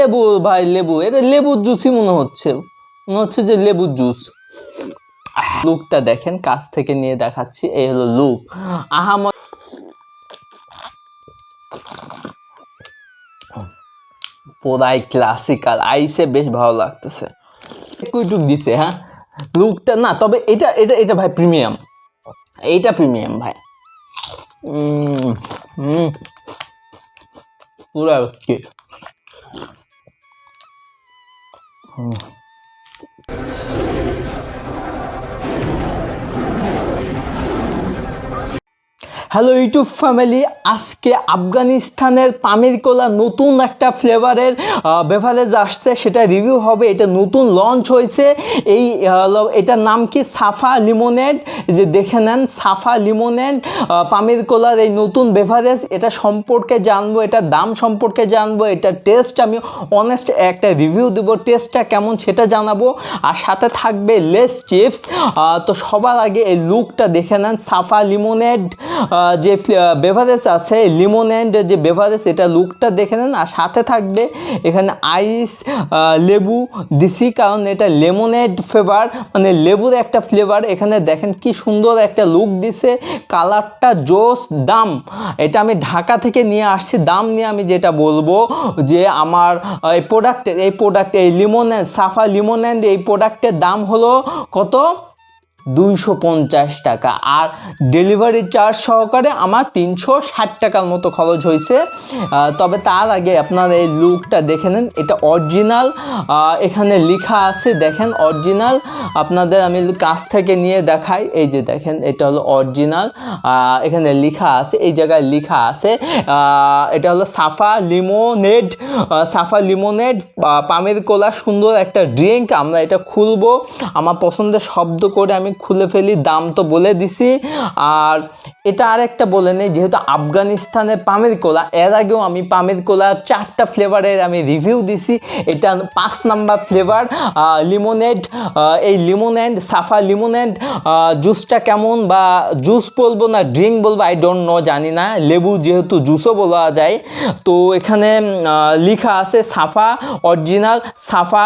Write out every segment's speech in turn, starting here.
লেবু ভাই লেবু এটা লেবুর জুসই মনে হচ্ছে। মনে হচ্ছে যে লেবুর জুস লুকটা দেখেন কাছ থেকে নিয়ে দেখাচ্ছি এই হলো লুক আহা পুরাই ক্লাসিক্যাল আইসে বেশ ভালো লাগতেছে। কুইটুক দিছে হ্যাঁ? লুকটা না তবে এটা এটা এটা ভাই প্রিমিয়াম এইটা প্রিমিয়াম ভাই। উম, হুম পুরা হ্যালো ইউটিউব ফ্যামিলি আজকে আফগানিস্তানের পামির কোলা নতুন একটা ফ্লেভারের বেভারেজ আসছে, সেটা রিভিউ হবে। এটা নতুন লঞ্চ হয়েছে। এই এটার নাম কি? সাফা লিমোনেড? যে দেখে নেন, সাফা লিমোনেড পামির কোলার এই নতুন বেভারেজ এটা সম্পর্কে জানব, এটার দাম সম্পর্কে জানব, এটার টেস্ট আমি অনেস্ট একটা রিভিউ দেবো টেস্টটা কেমন সেটা জানাব। আর সাথে থাকবে লেস চিপস তো সবার আগে এই লুকটা দেখে নেন, সাফা লিমোনেড যে বেভারেজ আছে লিমোনেড যে বেভারেজ এটা লুকটা দেখে নেন। আর সাথে থাকবে এখানে আইস লেবু দিছি কারণ এটা লেমনেড ফ্লেভার মানে লেবুর একটা ফ্লেভার এখানে দেখেন কি সুন্দর একটা লুক দিছে। কালারটা জোস দাম। এটা আমি ঢাকা থেকে নিয়ে আসছি। দাম নিয়ে আমি যেটা বলব যে আমার এই প্রোডাক্টের এই প্রোডাক্ট এই লিমোনেড সাফা লিমোনেড এই প্রোডাক্টের দাম হলো কত? দুইশো পঞ্চাশ টাকা। আর ডেলিভারি চার্জ সহকারে আমার তিনশো ষাট টাকার মতো খরচ হয়েছে। তবে তার আগে আপনার এই লুকটা দেখে নেন। এটা অরিজিনাল এখানে লেখা আছে, দেখেন অরিজিনাল আপনাদের আমি কাছ থেকে নিয়ে দেখাই। এই যে দেখেন, এটা হলো অরিজিনাল এখানে লেখা আছে, এই জায়গায় লেখা আছে এটা হলো সাফা লিমোনেড সাফা লিমোনেড পামের কোলা সুন্দর একটা ড্রিঙ্ক। আমরা এটা খুলবো। আমার পছন্দের শব্দ করে আমি খুলে ফেলি, দাম তো বলে দিছি। আর এটা আর একটা বলে নেই, যেহেতু আফগানিস্তানের পামের কোলা, এর আগেও আমি পামের কোলার চারটা ফ্লেভারের আমি রিভিউ দিছি। এটা পাঁচ নাম্বার ফ্লেভার লিমোনেড এই লিমোনেড সাফা লিমোনেড জুসটা কেমন বা জুস বলব না ড্রিঙ্ক বলব আই ডোন্ট নো জানি না। লেবু যেহেতু জুসও বলা যায়। তো এখানে লেখা আছে সাফা অরিজিনাল সাফা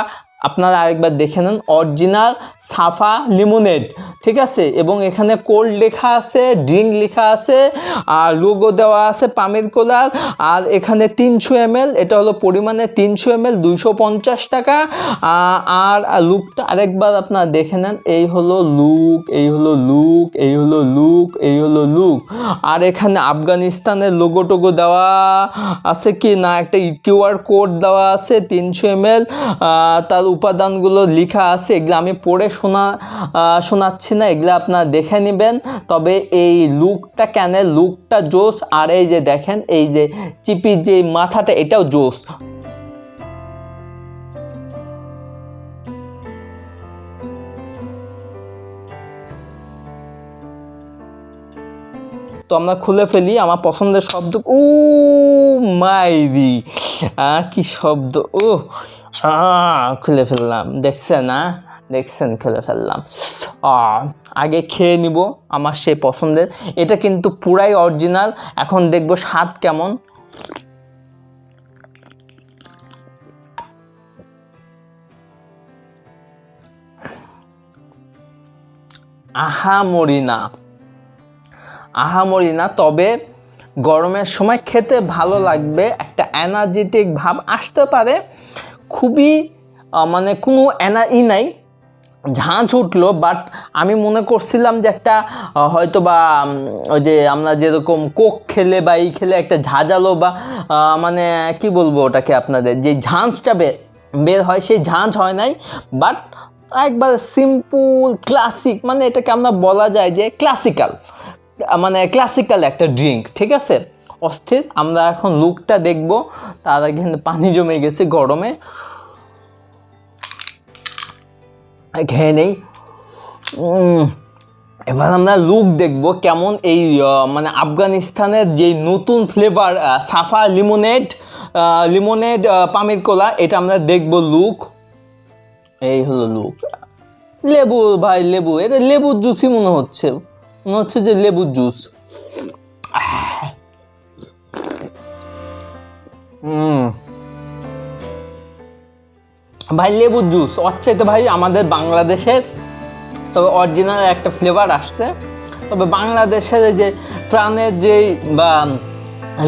আপনারা আরেকবার দেখে নেন অরিজিনাল সাফা লিমোনেড ঠিক আছে? এবং এখানে কোল্ড লেখা আছে ড্রিঙ্ক লেখা আছে, আর লোগো দেওয়া আছে পামের কোলার, আর এখানে তিনশো এম এটা হলো পরিমাণে তিনশো এম এল দুইশো পঞ্চাশ টাকা। আর লুকটা আরেকবার আপনারা দেখে নেন, এই হলো লুক এই হলো লুক এই হলো লুক এই হলো লুক আর এখানে আফগানিস্তানের লোগো টোগো দেওয়া আছে কি না, একটা কিউআর কোড দেওয়া আছে, তিনশো এম এল তার উপাদানগুলো লেখা আছে, এগুলো আমি পড়ে শোনা শোনাচ্ছি না, এগুলো আপনারা দেখে নেবেন। তবে এই লুকটা কেন? লুকটা জোস, আর এই যে দেখেন, এই যে চিপির যে মাথাটা, এটাও জোস। তো আমরা খুলে ফেলি, আমার পছন্দের শব্দ ও মাইরি। কি শব্দ ও খুলে ফেললাম। দেখছেন না দেখছেন খুলে ফেললাম। আহ, আগে খেয়ে নিব আমার সেই পছন্দের। এটা কিন্তু পুরাই অরিজিনাল এখন দেখব স্বাদ কেমন। আহামরি না আহামরি না তবে গরমের সময় খেতে ভালো লাগবে। একটা এনার্জেটিক ভাব আসতে পারে। খুবই মানে কোনো এনা ই নাই। ঝাঁঝ উঠল বাট আমি মনে করছিলাম যে একটা হয়তো বা ওই যে আমরা যেরকম কোক খেলে বা এই খেলে একটা ঝাঁঝালো বা মানে কি বলব ওটাকে আপনাদের, যে ঝাঁঝটা বের হয়, সেই ঝাঁঝ হয় নাই। বাট একবার সিম্পল ক্লাসিক মানে এটাকে আমরা বলা যায় যে ক্লাসিক্যাল মানে ক্লাসিক্যাল একটা ড্রিঙ্ক ঠিক আছে? অস্থির। আমরা এখন লুকটা দেখব। তার আগে পানি জমে গেছে গরমে। খেয়ে নেই। এবার আমরা লুক দেখব কেমন এই মানে আফগানিস্তানের যে নতুন ফ্লেভার সাফা লিমোনেড লিমোনেড পামির কোলা, এটা আমরা দেখব লুক। এই হলো লুক। লেবু ভাই, লেবু। এটা লেবুর জুসই মনে হচ্ছে। মনে হচ্ছে যে লেবুর জুস ভাই, লেবুর জুস অচ্ছাই চাইতে ভাই আমাদের বাংলাদেশের, তবে অরিজিনাল একটা ফ্লেভার আসছে। তবে বাংলাদেশের যে প্রাণের যে বা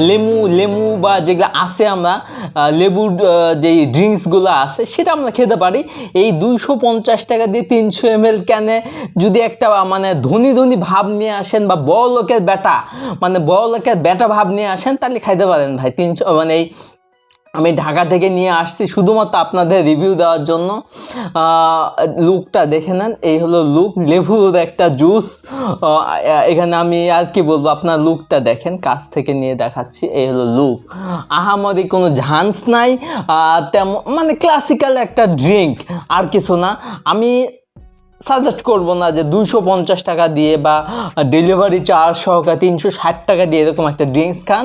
লেমু লেমু বা যেগুলো আছে আমরা লেবুর যে ড্রিঙ্কসগুলো আছে, সেটা আমরা খেতে পারি। এই দুইশো পঞ্চাশ টাকা দিয়ে তিনশো এম এল ক্যানে যদি একটা মানে ধনী ধনী ভাব নিয়ে আসেন বা বড় লোকের বেটা মানে বড় লোকের বেটা ভাব নিয়ে আসেন, তাহলে খাইতে পারেন ভাই। তিনশো মানে এই আমি ঢাকা থেকে নিয়ে আসছি শুধুমাত্র আপনাদের রিভিউ দেওয়ার জন্য। লুকটা দেখে নেন। এই হলো লুক লেবুর একটা জুস এখানে আমি আর কি বলব, আপনার লুকটা দেখেন, কাছ থেকে নিয়ে দেখাচ্ছি। এই হলো লুক আহামরি কোনো ঝান্স নাই। তেমন মানে ক্লাসিক্যাল একটা ড্রিঙ্ক আর কিছু না। আমি সাজেস্ট করব না যে দুশো পঞ্চাশ টাকা দিয়ে বা ডেলিভারি চার্জ সহকারে তিনশো ষাট টাকা দিয়ে এরকম একটা ড্রিঙ্কস খান।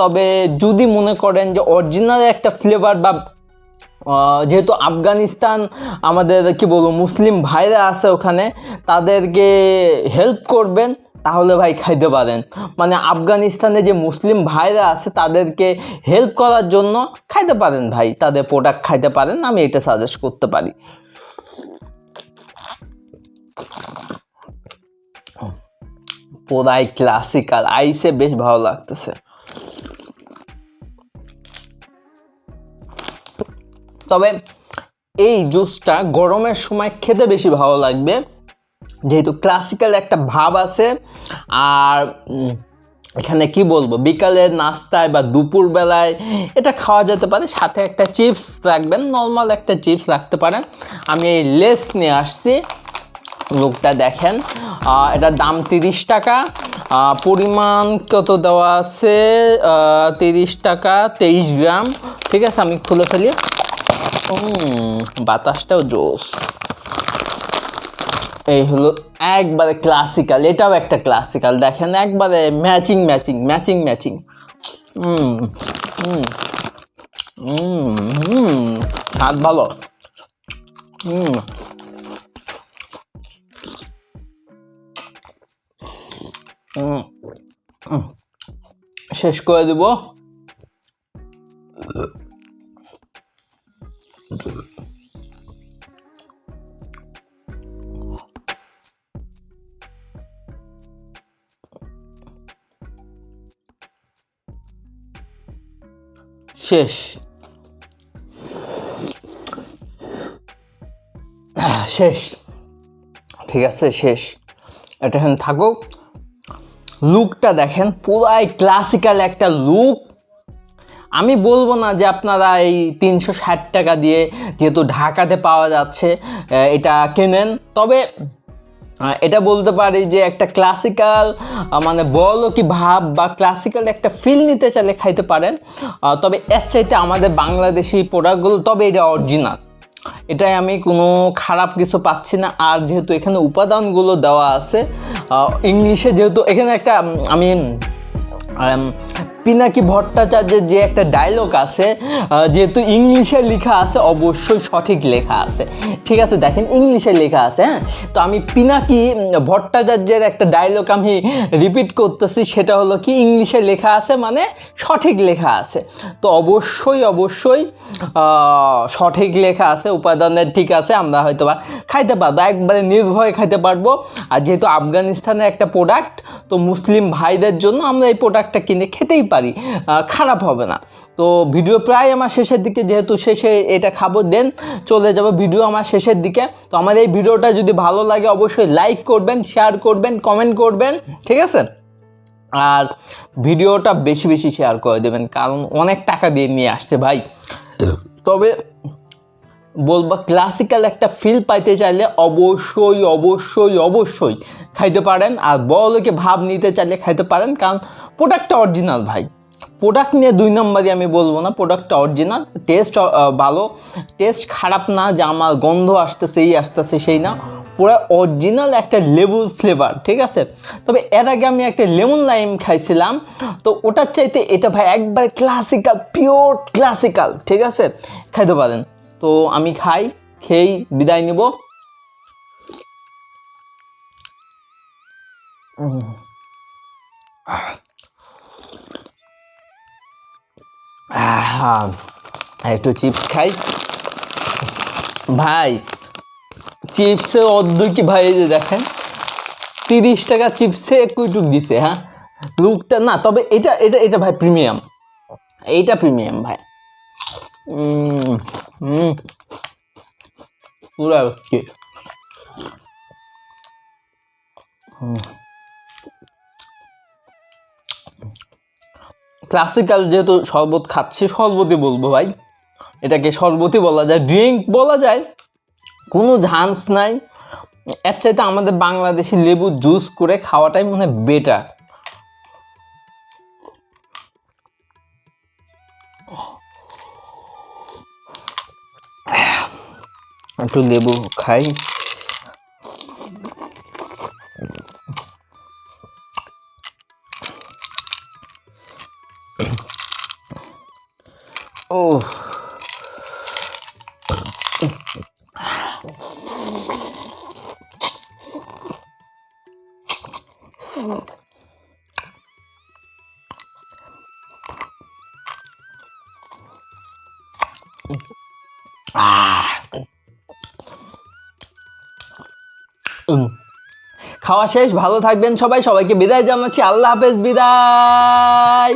তবে যদি মনে করেন যে অরিজিনাল একটা ফ্লেভার বা যেহেতু আফগানিস্তান আমাদের কি বলব, মুসলিম ভাইরা আছে ওখানে, তাদেরকে হেল্প করবেন, তাহলে ভাই খাইতে পারেন। মানে আফগানিস্তানে যে মুসলিম ভাইরা আছে, তাদেরকে হেল্প করার জন্য খাইতে পারেন ভাই, তাদের প্রোডাক্ট খাইতে পারেন, আমি এটা সাজেস্ট করতে পারি। পুরাই ক্লাসিক্যাল আইসে বেশ ভালো লাগতেছে। তবে এই জুসটা গরমের সময় খেতে বেশি ভালো লাগবে। যেহেতু ক্লাসিক্যাল একটা ভাব আছে, আর এখানে কি বলব বিকালের নাস্তায় বা দুপুরবেলায় এটা খাওয়া যেতে পারে। সাথে একটা চিপস রাখবেন নর্মাল একটা চিপস রাখতে পারেন। আমি এই লেস নিয়ে আসছি। লোকটা দেখেন। এটার দাম তিরিশ টাকা। পরিমাণ কত দেওয়া আছে? তিরিশ টাকা, তেইশ গ্রাম। ঠিক আছে, আমি খুলে ফেলি। বাতাসটাও জোস এই হলো একবারে ক্লাসিক্যাল এটাও একটা ক্লাসিক্যাল দেখেন, একবারে ম্যাচিং ম্যাচিং ম্যাচিং ম্যাচিং হুম ভালো। হুম শেষ করে দিব। শেষ। শেষ। ঠিক আছে শেষ। এটা এখানে থাকুক লুকটা দেখেন, পুরাই ক্লাসিক্যাল একটা লুক আমি বলব না যে আপনারা এই তিনশো ষাট টাকা দিয়ে যেহেতু ঢাকাতে পাওয়া যাচ্ছে এটা কেনেন। তবে এটা বলতে পারি যে একটা ক্লাসিক্যাল মানে বলো কি ভাব বা ক্লাসিক্যাল একটা ফিল নিতে চাইলে খাইতে পারেন। তবে এর চাইতে আমাদের বাংলাদেশি প্রোডাক্টগুলো তবে এটা অরিজিনাল এটাই আমি কোনো খারাপ কিছু পাচ্ছি না। আর যেহেতু এখানে উপাদানগুলো দেওয়া আছে ইংলিশে যেহেতু এখানে একটা আমি পিনাকি ভট্টাচার্যের যে একটা ডায়লগ আছে যেহেতু ইংলিশে লেখা আছে, অবশ্যই সঠিক লেখা আছে। ঠিক আছে, দেখেন, ইংলিশে লেখা আছে হ্যাঁ? তো আমি পিনাকি ভট্টাচার্যের একটা ডায়লগ আমি রিপিট করতেছি, সেটা হলো কি, ইংলিশে লেখা আছে মানে সঠিক লেখা আছে। তো অবশ্যই অবশ্যই সঠিক লেখা আছে, উপাদানের ঠিক আছে, আমরা হয়তো বা খাইতে পারব, একবারে নির্ভয়ে খাইতে পারব। আর যেহেতু আফগানিস্তানের একটা প্রোডাক্ট তো মুসলিম ভাইদের জন্য আমরা এই প্রোডাক্টটা কিনে খেতেই পারি। আহ, খারাপ হবে না। তো ভিডিও প্রায় আমার শেষের দিকে যেহেতু শেষে এটা খাব দেন চলে যাব ভিডিও আমার শেষের দিকে। তো আমার এই ভিডিওটা যদি ভালো লাগে অবশ্যই লাইক করবেন শেয়ার করবেন কমেন্ট করবেন ঠিক আছে? আর ভিডিওটা বেশি বেশি শেয়ার করে দেবেন কারণ অনেক টাকা দিয়ে নিয়ে আসছে ভাই। তবে বলব ক্লাসিক্যাল একটা ফিল পাইতে চাইলে অবশ্যই অবশ্যই অবশ্যই খাইতে পারেন। আর বড়লোকে ভাব নিতে চাইলে খাইতে পারেন, কারণ প্রোডাক্টটা অরিজিনাল ভাই। প্রোডাক্ট নিয়ে দুই নম্বরই আমি বলব না প্রোডাক্টটা অরিজিনাল টেস্ট ভালো। টেস্ট খারাপ না, যে আমার গন্ধ আসতেছে, এই আসতেছে, সেই না। পুরো অরিজিনাল একটা লেবু ফ্লেভার ঠিক আছে? তবে এর আগে আমি একটা লেমন লাইম খাইছিলাম, তো ওটার চাইতে এটা ভাই একবার ক্লাসিক্যাল পিওর ক্লাসিক্যাল ঠিক আছে? খাইতে পারেন। তো আমি খাই, খেয়েই বিদায় নিব। একটু চিপস খাই। ভাই চিপসে অর্ধ কি ভাই যে দেখেন, তিরিশ টাকা চিপসে কুইটুক দিছে হ্যাঁ? লুকটা না, তবে এটা এটা এটা ভাই প্রিমিয়াম এইটা প্রিমিয়াম ভাই। পুরা কি ক্লাসিক্যাল যেহেতু শরবত খাচ্ছি, শরবতই বলব ভাই। এটাকে শরবতই বলা যায় ড্রিঙ্ক বলা যায়। কোনো ঝান্স নাই। এর চাইতে আমাদের বাংলাদেশি লেবু জুস করে খাওয়াটাই মনে হয় বেটার একটু লেবু খাই ও উম। খাওয়া শেষ ভালো থাকবেন সবাই সবাইকে বিদায় জানাচ্ছি। আল্লাহ হাফেজ বিদায়।